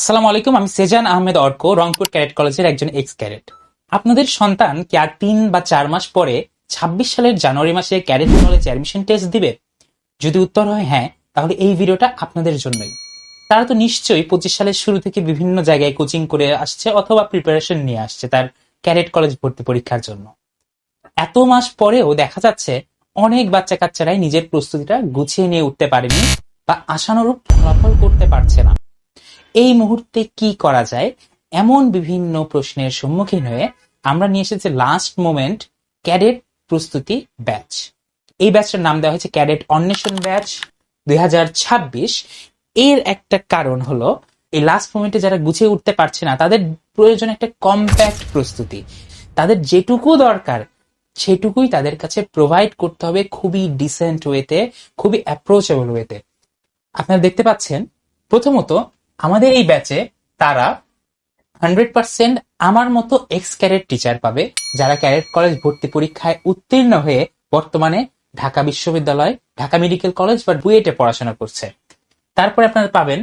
আসসালামু আলাইকুম, আমি সেজান আহমেদ অর্ক, রংপুর ক্যাডেট কলেজের একজন এক্স ক্যাডেট আপনাদের সন্তান কি আর তিন বা চার মাস পরে ছাব্বিশ সালের জানুয়ারি মাসে ক্যাডেট কলেজে অ্যাডমিশন টেস্ট দিবে? যদি উত্তর হয় হ্যাঁ তাহলে এই ভিডিওটা আপনাদের জন্যই। তারা তো নিশ্চয়ই পঁচিশ সালের শুরু থেকে বিভিন্ন জায়গায় কোচিং করে আসছে অথবা প্রিপারেশন নিয়ে আসছে তার ক্যাডেট কলেজ ভর্তি পরীক্ষার জন্য। এত মাস পরেও দেখা যাচ্ছে অনেক বাচ্চা কাচ্চারাই নিজের প্রস্তুতিটা গুছিয়ে নিয়ে উঠতে পারেনি বা আশানুরূপ ফলাফল করতে পারছে না। এই মুহূর্তে কি করা যায়? এমন বিভিন্ন প্রশ্নের সম্মুখীন হয়ে আমরা নিয়ে এসেছি লাস্ট মোমেন্ট ক্যাডেট প্রস্তুতি ব্যাচ এই ব্যাচটার নাম দেওয়া হয়েছে ক্যাডেট অন্বেষণ ব্যাচ দুই হাজার ছাব্বিশ। এর একটা কারণ হলো, এই লাস্ট মোমেন্টে যারা গুছিয়ে উঠতে পারছে না, তাদের প্রয়োজন একটা কম্প্যাক্ট প্রস্তুতি। তাদের যেটুকু দরকার, সেটুকুই তাদের কাছে প্রোভাইড করতে হবে খুবই ডিসেন্ট ওয়েতে খুবই অ্যাপ্রোচেবল ওয়েতে আপনারা দেখতে পাচ্ছেন, প্রথমত আমাদের এই ব্যাচে তারা হান্ড্রেড পার্সেন্ট আমার মতো এক্স ক্যারেট টিচার পাবে, যারা ক্যারেট কলেজ ভর্তি পরীক্ষায় উত্তীর্ণ হয়ে বর্তমানে ঢাকা বিশ্ববিদ্যালয়, ঢাকা মেডিকেল কলেজ বা বুয়েটে পড়াশোনা করছে। তারপরে আপনারা পাবেন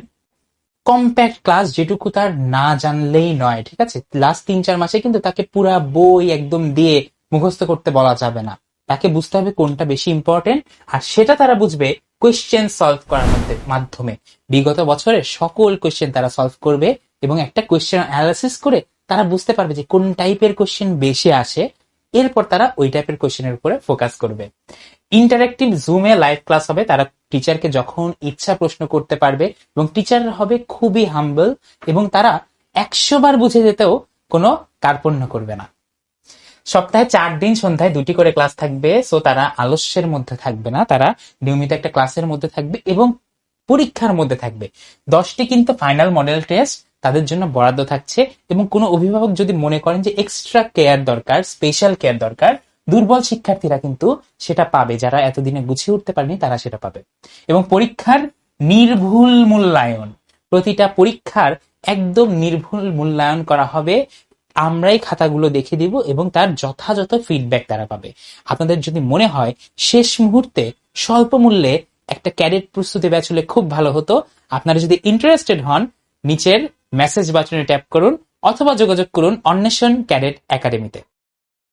কম্প্যাক্ট ক্লাস যেটুকু তার না জানলেই নয়, ঠিক আছে? লাস্ট তিন চার মাসে কিন্তু তাকে পুরা বই একদম দিয়ে মুখস্থ করতে বলা যাবে না। তাকে বুঝতে হবে কোনটা বেশি ইম্পর্টেন্ট আর সেটা তারা বুঝবে কোয়েশ্চেন সলভ করার মধ্যে, মাধ্যমে। বিগত বছরের সকল কোয়েশ্চেন তারা সলভ করবে এবং একটা কোয়েশ্চেন অ্যানালাইসিস করে তারা বুঝতে পারবে যে কোন টাইপের কোয়েশ্চেন বেশি আসে। এরপর তারা ওই টাইপের কোয়েশ্চেনের উপরে ফোকাস করবে। ইন্টারেক্টিভ জুমে লাইভ ক্লাস হবে। তারা টিচারকে যখন ইচ্ছা প্রশ্ন করতে পারবে এবং টিচার হবে খুবই হাম্বল এবং তারা একশো বার বুঝে যেতেও কোনো কার্পণ্য করবে না। সপ্তাহে চার দিন সন্ধ্যায় দুটি করে ক্লাস থাকবে সো তারা আলস্যের মধ্যে থাকবে না, তারা নিয়মিত একটা ক্লাসের মধ্যে থাকবে এবং পরীক্ষার মধ্যে থাকবে। দশটি কিন্তু ফাইনাল মডেল টেস্ট তাদের জন্য বরাদ্দ থাকছে এবং কোনো অভিভাবক যদি মনে করেন যে এক্সট্রা কেয়ার দরকার স্পেশাল কেয়ার দরকার, দুর্বল শিক্ষার্থীরা কিন্তু সেটা পাবে। যারা এতদিনে গুছিয়ে উঠতে পারেনি, তারা সেটা পাবে। এবং পরীক্ষার নির্ভুল মূল্যায়ন, প্রতিটা পরীক্ষার একদম নির্ভুল মূল্যায়ন করা হবে। আমরাই খাতাগুলো দেখে দিব এবং তার যথাযথ ফিডব্যাক তারা পাবে। আপনাদের যদি মনে হয় শেষ মুহূর্তে স্বল্প মূল্যে একটা ক্যাডেট প্রস্তুতি ব্যাচ হলে খুব ভালো হতো, আপনারা যদি ইন্টারেস্টেড হন, নিচের মেসেজ বাটনে ট্যাপ করুন অথবা যোগাযোগ করুন অন্বেষণ ক্যাডেট একাডেমিতে